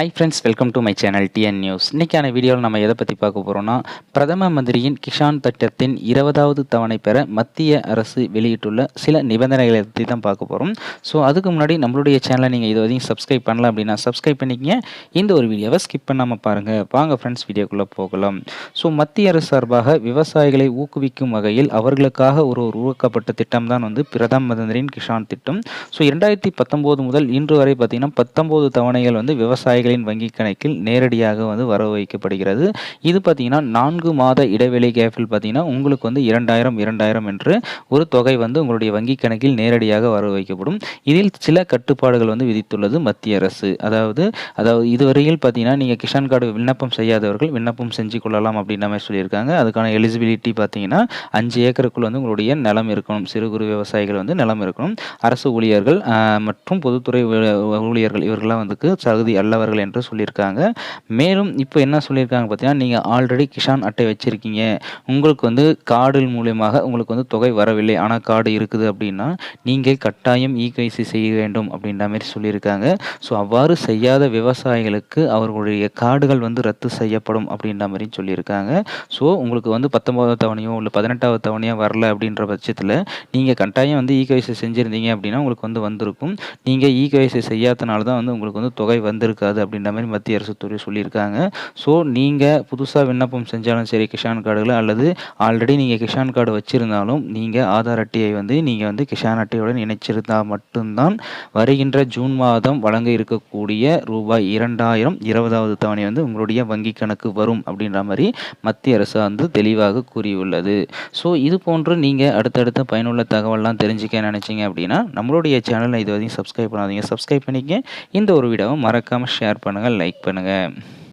Hi friends welcome to my channel TN news இன்றைக்கான வீடியோவில் நம்ம எதை பற்றி பார்க்க போகிறோம்னா பிரதம மந்திரியின் கிஷான் திட்டத்தின் இருபதாவது தவணை பெற மத்திய அரசு வெளியிட்டுள்ள சில நிபந்தனைகளை பற்றி தான் பார்க்க போகிறோம் ஸோ அதுக்கு முன்னாடி நம்மளுடைய சேனலை நீங்கள் இது வரையும் சப்ஸ்கிரைப் பண்ணல அப்படின்னா சப்ஸ்கிரைப் பண்ணிக்கங்க. இந்த ஒரு வீடியோவை ஸ்கிப் பண்ணாமல் பாருங்கள் வாங்க ஃப்ரெண்ட்ஸ் வீடியோக்குள்ளே போகலாம். ஸோ மத்திய அரசு சார்பாக விவசாயிகளை ஊக்குவிக்கும் வகையில் அவர்களுக்காக ஒரு உருவாக்கப்பட்ட திட்டம் தான் வந்து பிரதம மந்திரியின் கிஷான் திட்டம். ஸோ இரண்டாயிரத்தி பத்தொம்போது முதல் இன்று வரை பார்த்தீங்கன்னா பத்தொம்போது தவணைகள் வந்து விவசாயிகள் விவசாயிகளின் வங்கிக் கணக்கில் நேரடியாக வந்து வரவு வைக்கப்படுகிறது. இது பார்த்தீங்கன்னா நான்கு மாத இடைவெளி கேப்பில் பார்த்தீங்கன்னா உங்களுக்கு வந்து இரண்டாயிரம் இரண்டாயிரம் என்று ஒரு தொகை வந்து உங்களுடைய வங்கிக் கணக்கில் நேரடியாக வரவு வைக்கப்படும். இதில் சில கட்டுப்பாடுகள் வந்து விதித்துள்ளது மத்திய அரசு. அதாவது அதாவது இதுவரையில் பார்த்தீங்கன்னா நீங்கள் கிஷான் கார்டு விண்ணப்பம் செய்யாதவர்கள் விண்ணப்பம் செஞ்சு கொள்ளலாம் அப்படின்ற மாதிரி சொல்லியிருக்காங்க. அதுக்கான எலிஜிபிலிட்டி பார்த்தீங்கன்னா அஞ்சு ஏக்கருக்குள் வந்து உங்களுடைய நிலம் இருக்கணும். சிறு குறு விவசாயிகள் வந்து நிலம் இருக்கணும். அரசு ஊழியர்கள் மற்றும் பொதுத்துறை ஊழியர்கள் இவர்கள்லாம் வந்து தகுதி அல்லவர்கள் என்று சொல்லியிருக்காங்க. மேலும் இப்போ என்ன சொல்லியிருக்காங்க பார்த்தீங்கன்னா நீங்கள் ஆல்ரெடி கிஷான் அட்டை வச்சுருக்கீங்க. உங்களுக்கு வந்து கார்டு மூலியமாக உங்களுக்கு வந்து தொகை வரவில்லை. ஆனால் கார்டு இருக்குது அப்படின்னா நீங்கள் கட்டாயம் இகைசி செய்ய வேண்டும் அப்படின்ற மாதிரி சொல்லியிருக்காங்க. ஸோ அவ்வாறு செய்யாத விவசாயிகளுக்கு அவர்களுடைய கார்டுகள் வந்து ரத்து செய்யப்படும் அப்படின்ற மாதிரி சொல்லியிருக்காங்க. ஸோ உங்களுக்கு வந்து பத்தொன்பதாவது தவணையோ இல்லை பதினெட்டாவது தவணையோ வரல அப்படின்ற பட்சத்தில் நீங்கள் கட்டாயம் வந்து இகைசி செஞ்சுருந்தீங்க அப்படின்னா உங்களுக்கு வந்து வந்திருக்கும். நீங்கள் இகைசி செய்யாதனால தான் வந்து உங்களுக்கு வந்து தொகை வந்திருக்காது அப்படின்ற மாதிரி மத்திய அரசு துறை சொல்லியிருக்காங்க. ஸோ நீங்கள் புதுசாக விண்ணப்பம் செஞ்சாலும் சரி கிஷான் கார்டுகளை அல்லது ஆல்ரெடி நீங்கள் கிஷான் கார்டு வச்சுருந்தாலும் நீங்கள் ஆதார் அட்டையை வந்து நீங்கள் வந்து கிஷான் அட்டையுடன் இணைச்சிருந்தால் மட்டும்தான் வருகின்ற ஜூன் மாதம் வழங்க இருக்கக்கூடிய ரூபாய் இரண்டாயிரம் இருபதாவது தவணை வந்து உங்களுடைய வங்கி கணக்கு வரும் அப்படின்ற மாதிரி மத்திய அரசு வந்து தெளிவாக கூறியுள்ளது. ஸோ இது போன்று நீங்கள் அடுத்தடுத்த பயனுள்ள தகவல்லாம் தெரிஞ்சுக்க நினச்சிங்க அப்படின்னா நம்மளுடைய சேனலை இது வரையும் சப்ஸ்கிரைப் பண்ணாதீங்க. சப்ஸ்கிரைப் பண்ணிக்க இந்த ஒரு வீடியோவை மறக்காமல் ஷேர் பண்ணுங்கள் லைக் பண்ணுங்கள்